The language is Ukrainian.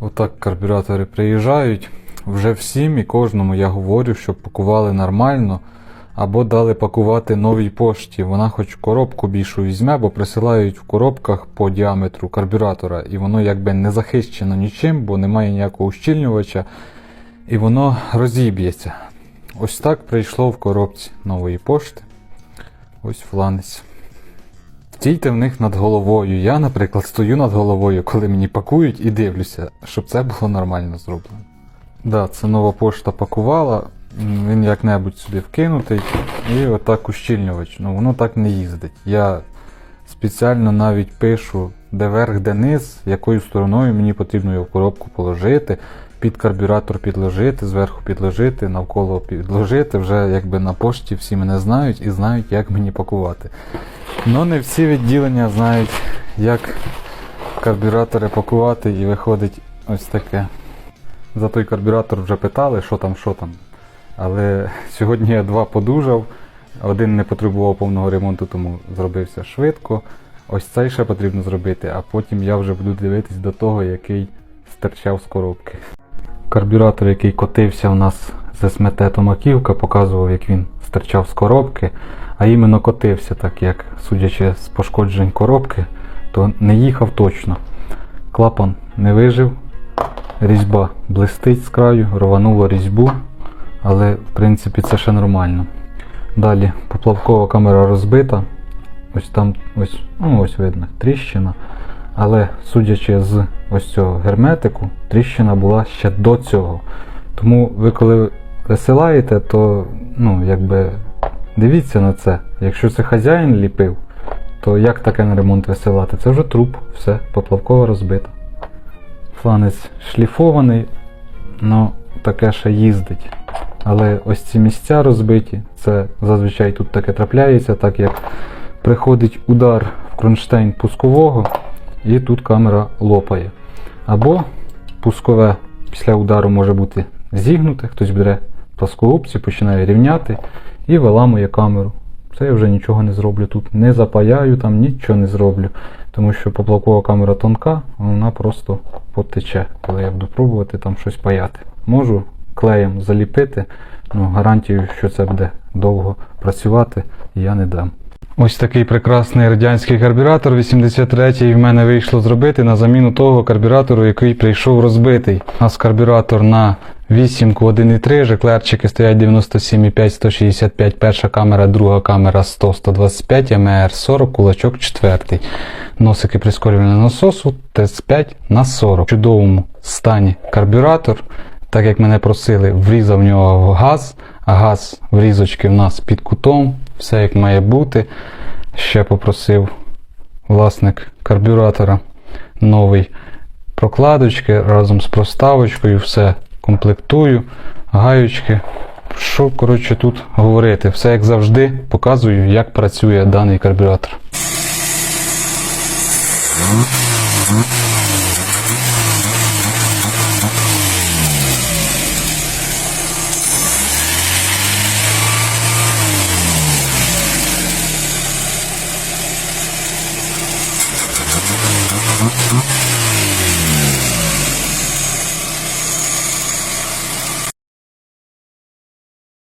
Отак карбюратори приїжджають. Вже всім і кожному я говорю, щоб пакували нормально, або дали пакувати новій пошті. Вона хоч коробку більшу візьме, бо присилають в коробках по діаметру карбюратора, і воно якби не захищено нічим, бо немає ніякого ущільнювача, і воно розіб'ється. Ось так прийшло в коробці нової пошти. Ось фланець. Стійте в них над головою. Я, наприклад, стою над головою, коли мені пакують і дивлюся, щоб це було нормально зроблено. Да, це нова пошта пакувала, він як-небудь сюди вкинутий, і отак ущільнювач. Ну воно так не їздить. Я спеціально навіть пишу, де верх, де низ, якою стороною мені потрібно його в коробку положити, під карбюратор підложити, зверху підложити, навколо підложити. Вже якби на пошті всі мене знають і знають, як мені пакувати. Ну не всі відділення знають, як карбюратори пакувати, і виходить ось таке. За той карбюратор вже питали, що там, що там. Але сьогодні я два подужав. Один не потребував повного ремонту, тому зробився швидко. Ось цей ще потрібно зробити, а потім я вже буду дивитись до того, який стирчав з коробки. Карбюратор, який котився у нас з СМТ Томаківка, показував, як він стирчав з коробки, а іменно котився, так як, судячи з пошкоджень коробки, то не їхав точно. Клапан не вижив, різьба блистить з краю, рвануло різьбу, але в принципі це ще нормально. Далі поплавкова камера розбита. Ось там ось, ну, ось видно тріщина. Але судячи з ось цього герметику, тріщина була ще до цього. Тому ви коли висилаєте, то ну, якби дивіться на це. Якщо це хазяїн ліпив, то як таке на ремонт висилати? Це вже труп, все, поплавкова розбита. Фланець шліфований, ну таке ще їздить. Але ось ці місця розбиті, це зазвичай тут таке трапляється, так як приходить удар в кронштейн пускового, і тут камера лопає. Або пускове після удару може бути зігнуте, хтось бере плоскогубці, починає рівняти і виламує камеру. Це я вже нічого не зроблю тут. Не запаяю там, нічого не зроблю. Тому що поплавкова камера тонка, вона просто потече, коли я буду пробувати там щось паяти. Можу клеєм заліпити, ну гарантію, що це буде довго працювати, я не дам. Ось такий прекрасний радянський карбюратор 83-й в мене вийшло зробити на заміну того карбюратору, який прийшов розбитий. У нас карбюратор на 8 1.3, жеклерчики стоять 97,5, 165, перша камера, друга камера 100, 125, МР 40, кулачок 4. Носики прискорювального насосу ТС5 на 40. В чудовому стані карбюратор. Так як мене просили, врізав в нього газ, а газ врізочки в нас під кутом, все як має бути. Ще попросив власник карбюратора новий прокладочки разом з проставочкою, все комплектую, гаючки. Що, коротше, тут говорити? Все як завжди, показую, як працює даний карбюратор.